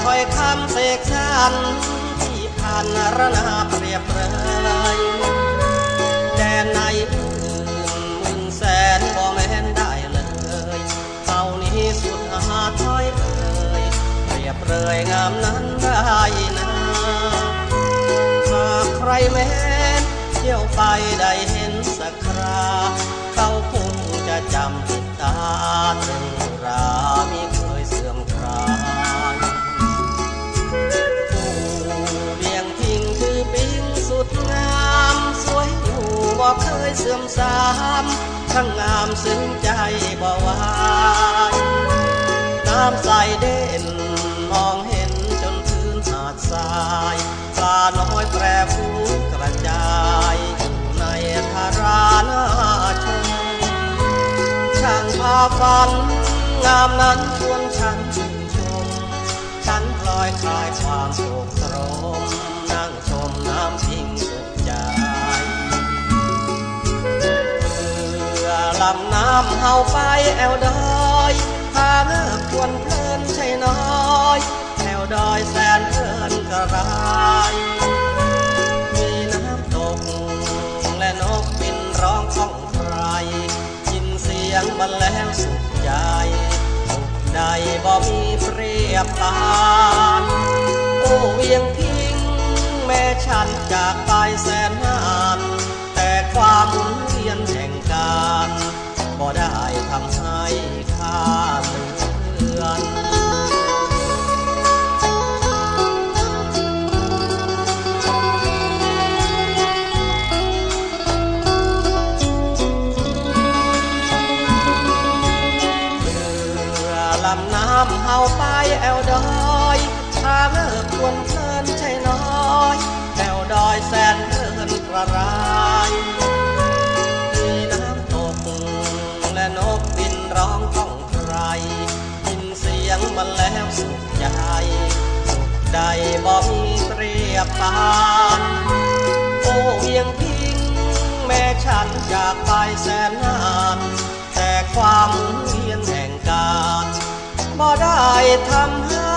ถ้อยคำเสกสรรที่ผ่านระนาเปรียบเลยแดนในหมื่นมื่นแสนบ่แม่นได้เลยเท่านี้สุดหาถ้อยเอ่ยเปรียบเลยงามนั้นได้นะหากใครแม้นเที่ยวไปได้เห็นสักครา เขาคงจะจำติดตาตรึง เสื่อมสามทั้งงามซึ้งใจบ่วายน้ำใสเด่นมองเห็นจนพื้นหาดทรายปลาน้อยแปรฟูกระจายอยู่ในทารานาชมช่างพาฝัน งามนั้นชวนฉันชื่นชม ฉันพลอยคลายความโศกโศร ลำน้ำเฮาไปแอวดอยพาเงือกควรเพลินใช่น้อยแอวดอยแสนเพลินกระไรมีน้ำตกและนกบินร้องของใครยินเสียงบรรเลงสุขใจสุขใดบ่มีเปรียบปานโอ้เวียงพิงแม่ฉันจากไปำน้ำเฮาไปแอวดอยพาเลิกควรเพลินใช่น้อยแอวดอยแสนเพลินกระไรมีน้ำตกและนกบินร้องของใครยินเสียงมันแล้วสุขใจสุขใดบ่มีเปรียบปานโอ้เวียงพิงแม่ฉันจากไปแสนนานแต่ความ บ่ได้ทำให้